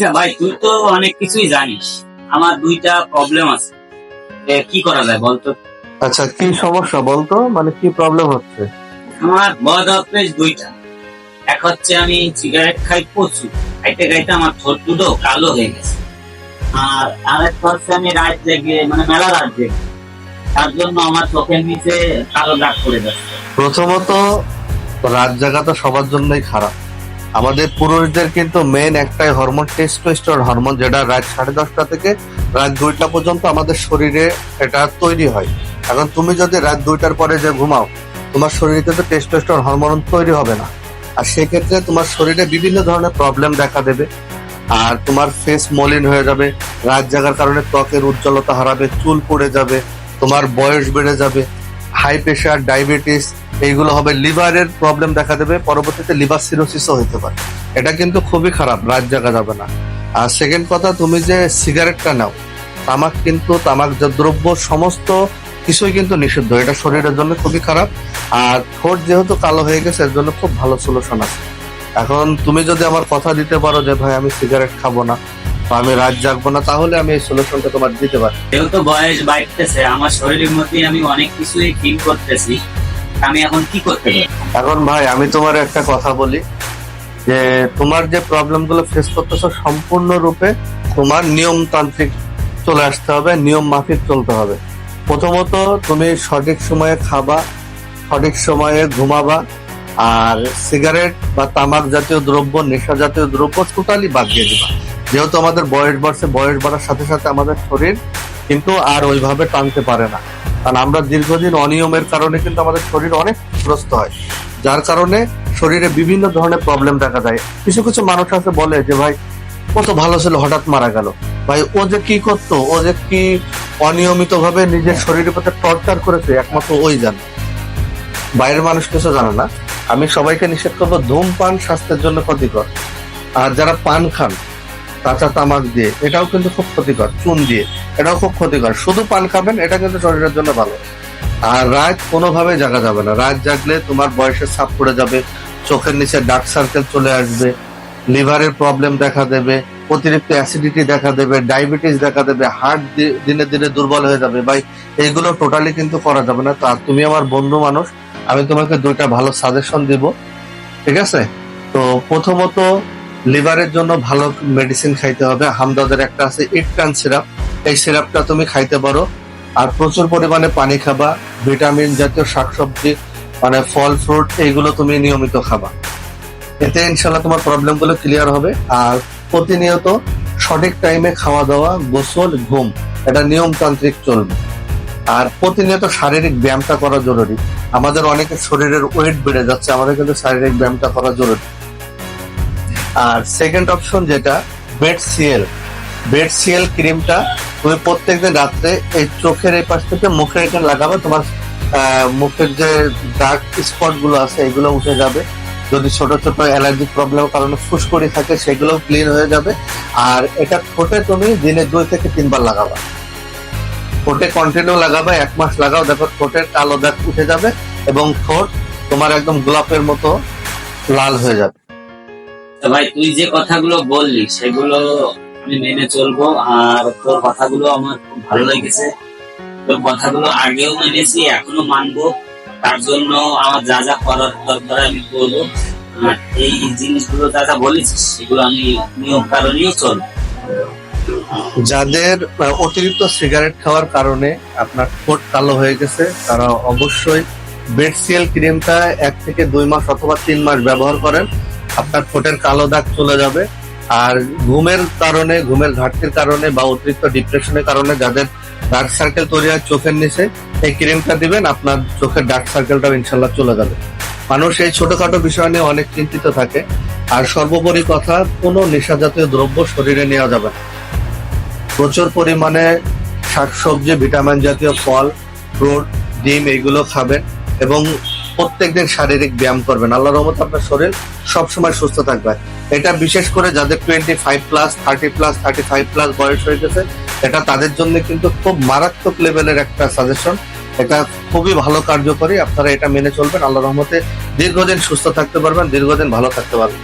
আচ্ছা ভাই তুই তো অনেক কিছুই জানিস। আমার দুইটা প্রবলেম আছে। কি করা যায় বলতো? আচ্ছা কি সমস্যা বলতো? মানে কি প্রবলেম হচ্ছে? আমার বদ অভ্যেস দুইটা। এক হচ্ছে আমি সিগারেট খাই প্রচুর। খাইতে খাইতে আমার ঠোঁট দুটো কালো হয়ে গেছে। আর আরেকটা হচ্ছে আমি রাত জেগে মানে মেলা রাত জেগে। তার জন্য আমার চোখের নিচে কালো দাগ পড়ে যাচ্ছে। প্রথমত রাত জাগা তো সবার জন্যই খারাপ। আমাদের পুরুষদের কিন্তু মেন একটাই হরমোন টেস্টোস্টেরন হরমোন যেটা রাত সাড়ে দশটা থেকে রাত দুইটা পর্যন্ত আমাদের শরীরে এটা তৈরি হয়। এখন তুমি যদি রাত দুইটার পরে যে ঘুমাও, তোমার শরীরে কিন্তু টেস্টোস্টেরন হরমোন তৈরি হবে না। আর সেক্ষেত্রে তোমার শরীরে বিভিন্ন ধরনের প্রবলেম দেখা দেবে। আর তোমার ফেস মলিন হয়ে যাবে, রাত জাগার কারণে ত্বকের উজ্জ্বলতা হারাবে, চুল পড়ে যাবে, তোমার বয়স বেড়ে যাবে হাই প্রেশার ডায়াবেটিস এইগুলো হবে লিভারের প্রবলেম দেখা দেবে, পরবর্তীতে লিভার সিরোসিসও হতে পারে। এটা কিন্তু খুবই খারাপ, রাত জাগা যাবে না। আর সেকেন্ড কথা, তুমি যে সিগারেটটা নাও, তামাক কিন্তু তামাকজাত দ্রব্য, সমস্ত কিছুই কিন্তু নিষিদ্ধ। এটা শরীরের জন্য খুবই খারাপ। আর ঠোঁট যেহেতু কালো হয়ে গেছে, এর জন্য খুব ভালো সলিউশন আছে। এখন তুমি যদি আমার কথা দিতে পারো যে, ভাই, আমি সিগারেট খাব না বা আমি রাত জাগবো না, তাহলে আমি এই সলিউশনটা তোমার দিতে পারি। যেহেতু বয়স বাড়তেছে, আমার শরীরের মধ্যে আমি অনেক কিছুই ফিল করতেছি। আমি এখন কি করতে এখন ভাই, আমি তোমার একটা কথা বলি। যে তোমার যে ফেস তোমার নিয়মতান্ত্রিক চলে আসতে হবে, নিয়ম মাফিক চলতে হবে। প্রথমত তুমি সঠিক সময়ে খাবা, সঠিক সময়ে ঘুমাবা, আর সিগারেট বা তামাক জাতীয় দ্রব্য, নেশা জাতীয় দ্রব্য টোটালি বাদ দিয়ে দিবা। যেহেতু আমাদের বয়স বাড়ছে, বয়স বাড়ার সাথে সাথে আমাদের শরীর কিন্তু আর ওইভাবে টানতে পারে না। কারণ আমরা দীর্ঘদিন অনিয়মের কারণে কিন্তু আমাদের শরীর অনেক গ্রস্ত হয়। যার কারণে শরীরে বিভিন্ন ধরনের প্রবলেম দেখা যায় কিছু কিছু মানুষ আছে বলে যে ভাই কত ভালো ছিল হঠাৎ মারা গেল। ভাই ও যে কি করতো ও যে কি অনিয়মিত ভাবে নিজের শরীরের প্রতি টর্চার করেছে একমাত্র ওই জানে। বাইরের মানুষ কিছু জানে না। আমি সবাইকে নিষেধ করব ধূমপান স্বাস্থ্যের জন্য ক্ষতিকর। আর যারা পান খান কাঁচা তামাক দিয়ে, এটাও কিন্তু খুব ক্ষতিকর, চুন দিয়ে, এটাও খুব ক্ষতিকর। শুধু পান খাবেন, এটা কিন্তু শরীরের জন্য ভালো। আর রাত কোনোভাবে জাগা যাবে না। রাত জাগলে তোমার বয়সের ছাপ পড়ে যাবে, চোখের নিচে ডার্ক সার্কেল চলে আসবে লিভারের প্রবলেম দেখা দেবে, অতিরিক্ত অ্যাসিডিটি দেখা দেবে ডায়াবেটিস দেখা দেবে হার্ট দিনে দিনে দুর্বল হয়ে যাবে। ভাই, এইগুলো টোটালি কিন্তু করা যাবে না। তা তুমি আমার বন্ধু মানুষ, আমি তোমাকে দুইটা ভালো সাজেশন দিব। ঠিক আছে? তো প্রথমত লিভারের জন্য ভালো মেডিসিন খাইতে হবে। হামদাদের একটা আছে ইটকান সিরাপ এই সিরাপটা তুমি খাইতে পারো। আর প্রচুর পরিমাণে পানি খাবা। ভিটামিন জাতীয় শাকসবজি মানে ফল ফ্রুট এইগুলো তুমি নিয়মিত খাবা। এতে ইনশাল্লাহ তোমার প্রবলেমগুলো ক্লিয়ার হবে। আর প্রতিনিয়ত সঠিক টাইমে খাওয়া দাওয়া গোসল, ঘুম, এটা নিয়মতান্ত্রিক চলবে। আর প্রতিনিয়ত শারীরিক ব্যায়ামটা করা জরুরি। আমাদের অনেকের শরীরের ওয়েট বেড়ে যাচ্ছে। আমাদের কিন্তু শারীরিক ব্যায়ামটা করা জরুরি। আর সেকেন্ড অপশন যেটা বেড সিএল বেড সিএল ক্রিমটা তুমি প্রত্যেকদিন রাত্রে এই চোখের এই পাশ থেকে মুখের এখানে লাগাবে, তোমার মুখের যে ডার্ক স্পটগুলো আছে, এগুলো উঠে যাবে। যদি ছোট ছোট অ্যালার্জি প্রবলেম কারণে ফুসকুড়ি থাকে সেগুলো ক্লিন হয়ে যাবে। আর এটা ঠোঁটে তুমি দিনে দুই থেকে তিনবার লাগাবা। ঠোঁটে কন্টিনিউ লাগাবে, এক মাস লাগাও, দেখো ঠোঁটের কালো দাগ উঠে যাবে এবং ঠোঁট তোমার একদম গোলাপের মতো লাল হয়ে যাবে। তো ভাই, তুই যে কথাগুলো বললি, সেগুলো আমি মেনে চলবো, আর তোর কথাগুলো আমার খুব ভালো লেগেছে। তোর কথাগুলো আগেও মেনেছি, এখনও মানবো। তার জন্য আমার যা যা করার দরকার আমি করব এই জিনিসগুলো যা যা বলেছিস, সেগুলো আমি নিয়ম কারণেই চলবো। যাদের অতিরিক্ত সিগারেট খাওয়ার কারণে আপনার ঠোঁট কালো হয়ে গেছে, তারা অবশ্যই বেডসিএল ক্রিমটা এক থেকে দুই মাস অথবা তিন মাস ব্যবহার করেন। আপনার ঠোঁটের কালো দাগ চলে যাবে। আর ঘুমের কারণে, ঘুমের ঘাটতির কারণে বা অতিরিক্ত ডিপ্রেশনের কারণে যাদের ডার্ক সার্কেল তৈরি হয় চোখের নিচে, এই ক্রিমটা দিবেন, আপনার চোখের ডার্ক সার্কেলটাও ইনশাল্লাহ চলে যাবে। মানুষ এই ছোটখাটো বিষয় নিয়ে অনেক চিন্তিত থাকে। আর সর্বোপরি কথা, কোনো নেশা জাতীয় দ্রব্য শরীরে নেওয়া যাবে না। প্রচুর পরিমাণে শাকসবজি, ভিটামিন জাতীয় ফল ফ্রুট ডিম এগুলো খাবেন এবং প্রত্যেকদিন শারীরিক ব্যায়াম করবেন। আল্লাহ রহমত আপনার শরীর সবসময় সুস্থ থাকবে। এটা বিশেষ করে যাদের twenty five plus thirty plus thirty five plus বয়স হয়ে গেছে, এটা তাদের জন্য কিন্তু খুব মারাত্মক লেভেলের একটা সাজেশন এটা খুবই ভালো কার্যকরী। আপনারা এটা মেনে চলবেন। আল্লাহ রহমতে দীর্ঘদিন সুস্থ থাকতে পারবেন, দীর্ঘদিন ভালো থাকতে পারবেন।